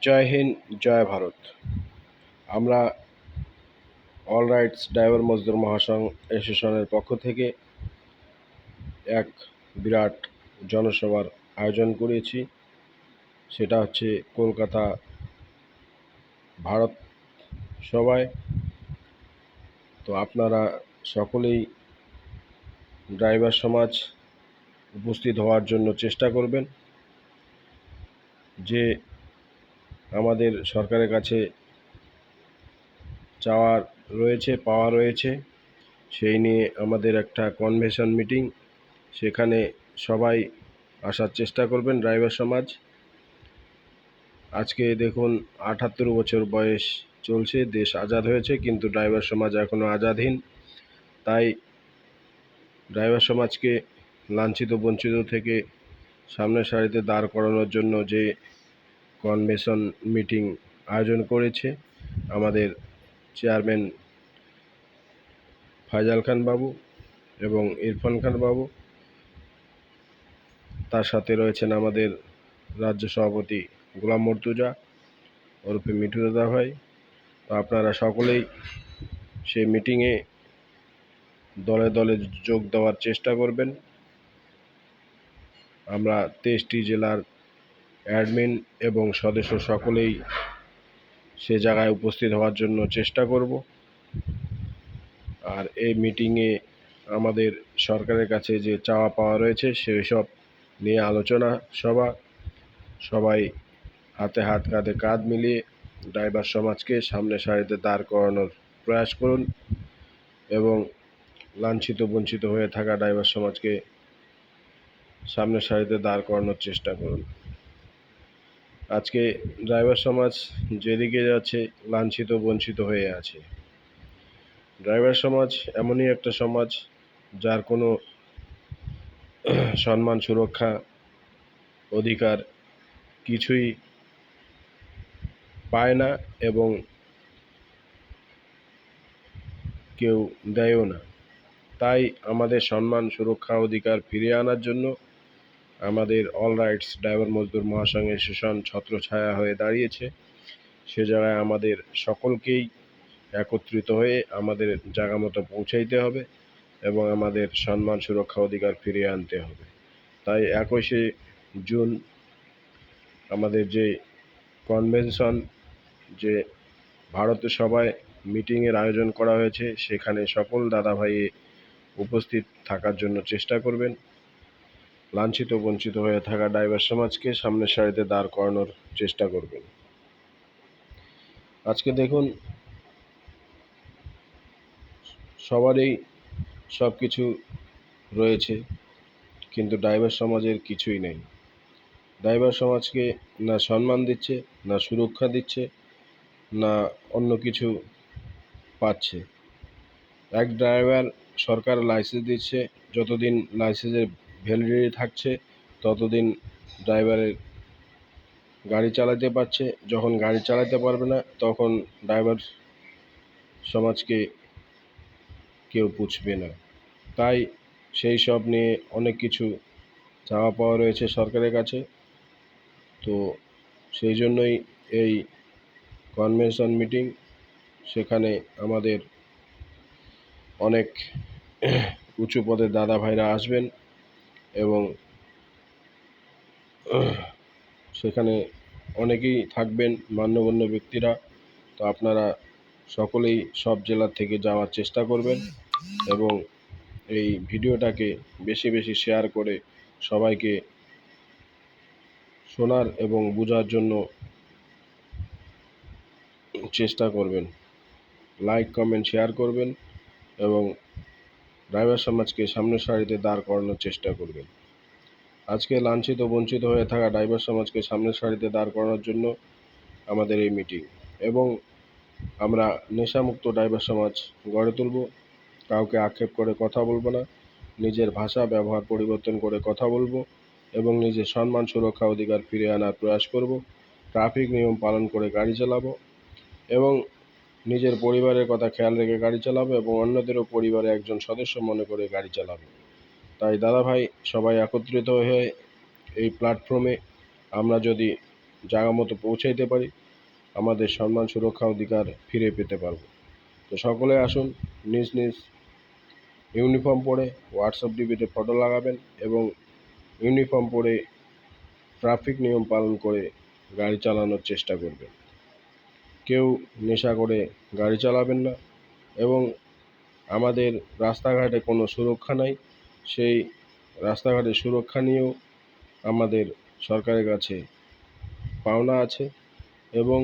জয় হিন্দ, জয় ভারত। আমরা all rights driver Mazdoor Mahasangh অ্যাসোসিয়েশনের পক্ষ থেকে এক বিরাট জনসভার আয়োজন করেছি। সেটা হচ্ছে কলকাতা ভারত সভায়। তো আপনারা সকলেই ড্রাইভার সমাজ উপস্থিত হওয়ার জন্য চেষ্টা করবেন। যে আমাদের সরকারের কাছে চাওয়ার রয়েছে, পাওয়া রয়েছে। সেই নিয়ে আমাদের একটা কনভেনশন মিটিং সেখানে সবাই আসার চেষ্টা করবেন ড্রাইভার সমাজ। আজকে দেখুন, আটাত্তর বছর বয়স চলছে, দেশ আজাদ হয়েছে, কিন্তু ড্রাইভার সমাজ এখনও আজাদহীন। তাই ড্রাইভার সমাজকে লাঞ্ছিত, বঞ্চিত থেকে সামনের সারিতে দাঁড় করানোর জন্য যে কনভেনশন মিটিং আয়োজন করেছে আমাদের চেয়ারম্যান ফাইজাল খান বাবু এবং ইরফান খান বাবু। তার সাথে রয়েছেন আমাদের রাজ্য সভাপতি গোলাম মর্তুজা, ওরফে মিঠু দাদা ভাই তো আপনারা সকলেই সেই মিটিংয়ে দলে দলে যোগ দেওয়ার চেষ্টা করবেন। আমরা তেইশটি জেলার অ্যাডমিন এবং সদস্য সকলেই সে জায়গায় উপস্থিত হওয়ার জন্য চেষ্টা করব। আর এই মিটিংয়ে আমাদের সরকারের কাছে যে চাওয়া পাওয়া রয়েছে সেই সব নিয়ে আলোচনা সভা, সবাই হাতে হাত কাঁধে কাঁধ মিলিয়ে ড্রাইভার সমাজকে সামনে সারিতে দাঁড় করানোর প্রয়াস করুন এবং লাঞ্ছিত, বঞ্চিত হয়ে থাকা ড্রাইভার সমাজকে সামনের সারিতে দাঁড় করানোর চেষ্টা করুন। আজকে ড্রাইভার সমাজ যেদিকে যাচ্ছে লাঞ্ছিত, বঞ্চিত হয়ে আছে। ড্রাইভার সমাজ এমনই একটা সমাজ যার কোনো সম্মান, সুরক্ষা, অধিকার কিছুই পায় না এবং কেউ দেয়ও না। তাই আমাদের সম্মান, সুরক্ষা, অধিকার ফিরিয়ে আনার জন্য আমাদের অল রাইটস ড্রাইভার মজদুর মহাসংঘের সেশন ছত্রছায়া হয়ে দাঁড়িয়েছে। সে জায়গায় আমাদের সকলকেই একত্রিত হয়ে আমাদের জায়গা মতো পৌঁছাইতে হবে এবং আমাদের সম্মান সুরক্ষা অধিকার ফিরিয়ে আনতে হবে। তাই একুশে জুন আমাদের যে কনভেনশন, যে ভারত সভায় মিটিংয়ের আয়োজন করা হয়েছে, সেখানে সকল দাদাভাই উপস্থিত থাকার জন্য চেষ্টা করবেন। লাঞ্ছিত, বঞ্চিত হয়ে থাকা ড্রাইভার সমাজকে সামনের সারিতে দাঁড় করানোর চেষ্টা করবেন। আজকে দেখুন, সবারই সব কিছু রয়েছে, কিন্তু ড্রাইভার সমাজের কিছুই নেই। ড্রাইভার সমাজকে না সম্মান দিচ্ছে, না সুরক্ষা দিচ্ছে, না অন্য কিছু পাচ্ছে। এক ড্রাইভার সরকার লাইসেন্স দিচ্ছে, যতদিন লাইসেন্সের ভ্যালিডিটি থাকছে, ততদিন ড্রাইভারের গাড়ি চালাতে পারছে। যখন গাড়ি চালাতে পারবে না, তখন ড্রাইভার সমাজকে কেউ পুছবে না। তাই সেই সব নিয়ে অনেক কিছু চাওয়া পাওয়া রয়েছে সরকারের কাছে। তো সেই জন্যই এই কনভেনশন মিটিং, সেখানে আমাদের অনেক উঁচু পদের দাদা ভাইরা আসবেন। এবং সেখানে অনেকেই থাকবেন মান্যগণ্য ব্যক্তিরা। তো আপনারা সকলেই সব জেলার থেকে যাওয়ার চেষ্টা করবেন এবং এই ভিডিওটাকে বেশি বেশি শেয়ার করে সবাইকে শোনার এবং বোঝার জন্য চেষ্টা করবেন। লাইক, কমেন্ট, শেয়ার করবেন এবং ড্রাইভার সমাজকে সামনের সারিতে দাঁড় করানোর চেষ্টা করবেন। আজকে লাঞ্ছিত, বঞ্চিত হয়ে থাকা ড্রাইভার সমাজকে সামনের সারিতে দাঁড় করানোর জন্য আমাদের এই মিটিং এবং আমরা নেশামুক্ত ড্রাইভার সমাজ গড়ে তুলব। কাউকে আক্ষেপ করে কথা বলব না, নিজের ভাষা ব্যবহার পরিবর্তন করে কথা বলব এবং নিজের সম্মান, সুরক্ষা অধিকার ফিরে আনার প্রয়াস করব। ট্রাফিক নিয়ম পালন করে গাড়ি চালাবো এবং নিজের পরিবারের কথা খেয়াল রেখে গাড়ি চালাবে এবং অন্যদেরও পরিবারে একজন সদস্য মনে করে গাড়ি চালাবে। তাই দাদা ভাই সবাই একত্রিত হয়ে এই প্ল্যাটফর্মে আমরা যদি জায়গা মতো পৌঁছাইতে পারি, আমাদের সম্মান সুরক্ষা অধিকার ফিরে পেতে পারব। তো সকলে আসুন, নিজ নিজ ইউনিফর্ম পরে হোয়াটসঅ্যাপ ডিবিতে ফটো লাগাবেন এবং ইউনিফর্ম পরে ট্রাফিক নিয়ম পালন করে গাড়ি চালানোর চেষ্টা করবেন। কেউ নেশা করে গাড়ি চালাবেন না এবং আমাদের রাস্তাঘাটে কোনো সুরক্ষা নাই। সেই রাস্তাঘাটের সুরক্ষা নিয়েও আমাদের সরকারের কাছে পাওনা আছে এবং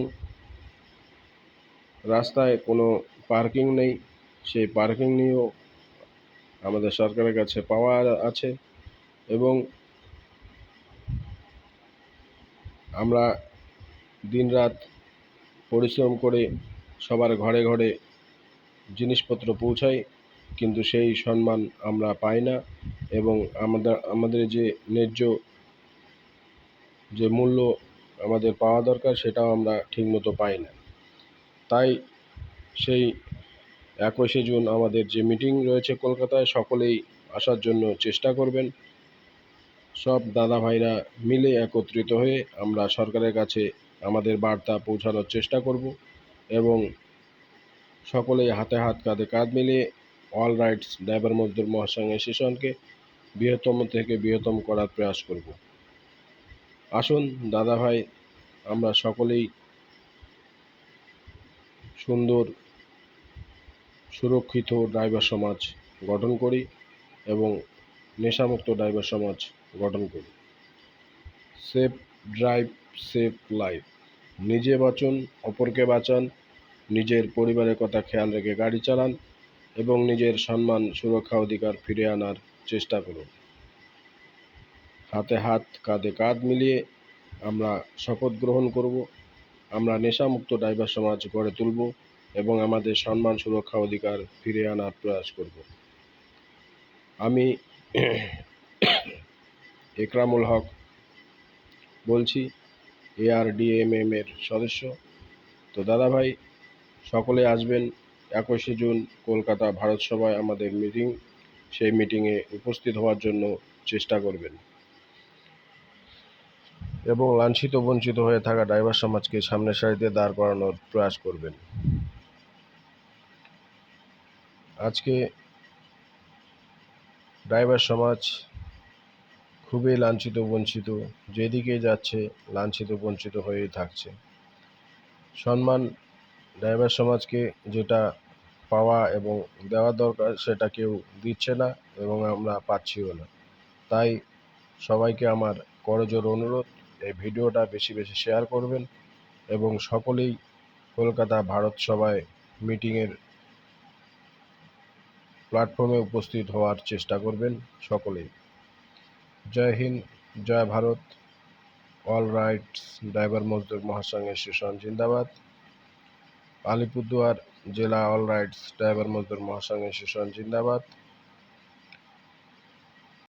রাস্তায় কোনো পার্কিং নেই। সেই পার্কিং নিয়েও আমাদের সরকারের কাছে পাওয়া আছে এবং আমরা দিনরাত পরিশ্রম করে সবার ঘরে ঘরে জিনিসপত্র পৌঁছায় কিন্তু সেই সম্মান আমরা পাই না এবং আমাদের আমাদের যে ন্যায্য যে মূল্য আমাদের পাওয়া দরকার সেটাও আমরা ঠিকমতো পাই না। তাই সেই একুশে জুন আমাদের যে মিটিং রয়েছে কলকাতায়, সকলেই আসার জন্য চেষ্টা করবেন। সব দাদা ভাইরা মিলে একত্রিত হয়ে আমরা সরকারের কাছে আমাদের বার্তা পৌঁছানোর চেষ্টা করব এবং সকলেই হাতে হাত, কাঁধে কাঁধ মিলিয়ে all rights driver Mazdoor Mahasangh অ্যাসোসিয়েশনকে বৃহত্তম থেকে বৃহত্তম করার প্রয়াস করব। আসুন দাদা ভাই আমরা সকলেই সুন্দর, সুরক্ষিত ড্রাইভার সমাজ গঠন করি এবং নেশামুক্ত ড্রাইভার সমাজ গঠন করি। Safe drive safe life. নিজে বাঁচুন, অপরকে বাঁচান, নিজের পরিবারের কথা খেয়াল রেখে গাড়ি চালান এবং নিজের সম্মান, সুরক্ষা অধিকার ফিরে আনার চেষ্টা করুন। হাতে হাত, কাঁধে কাঁধ মিলিয়ে আমরা শপথ গ্রহণ করব। আমরা নেশামুক্ত ড্রাইভার সমাজ গড়ে তুলব এবং আমাদের সম্মান, সুরক্ষা অধিকার ফিরে আনার প্রয়াস করব। আমি একরামুল হক বলছি। এআরডিএমএম এর সদস্য। তো দাদা ভাই সকলে আসবেন একুশে জুন কলকাতা ভারত সভায় আমাদের মিটিং সেই মিটিংয়ে উপস্থিত হওয়ার জন্য চেষ্টা করবেন। এবং লাঞ্ছিত, বঞ্চিত হয়ে থাকা ড্রাইভার সমাজকে সামনের সারিতে দাঁড় করানোর প্রয়াস করবেন। আজকে ড্রাইভার সমাজ খুবই লাঞ্ছিত, বঞ্চিত যেদিকে যাচ্ছে, লাঞ্ছিত, বঞ্চিত হয়েই থাকছে। সম্মান ড্রাইভার সমাজকে যেটা পাওয়া এবং দেওয়া দরকার, সেটা কেউ দিচ্ছে না এবং আমরা পাচ্ছিও না। তাই সবাইকে আমার করজোর অনুরোধ, এই ভিডিওটা বেশি বেশি শেয়ার করবেন এবং সকলেই কলকাতা ভারত সভায় মিটিংয়ের প্ল্যাটফর্মে উপস্থিত হওয়ার চেষ্টা করবেন সকলেই। জয় হিন্দ, জয় Bharat, all rights, driver Mazdoor মহাসংঘের association জিন্দাবাদ। আলিপুরদুয়ার জেলা অল রাইটস, ড্রাইভার মজদুর মহাসংঘের অ্যাসোসিয়েশন জিন্দাবাদ।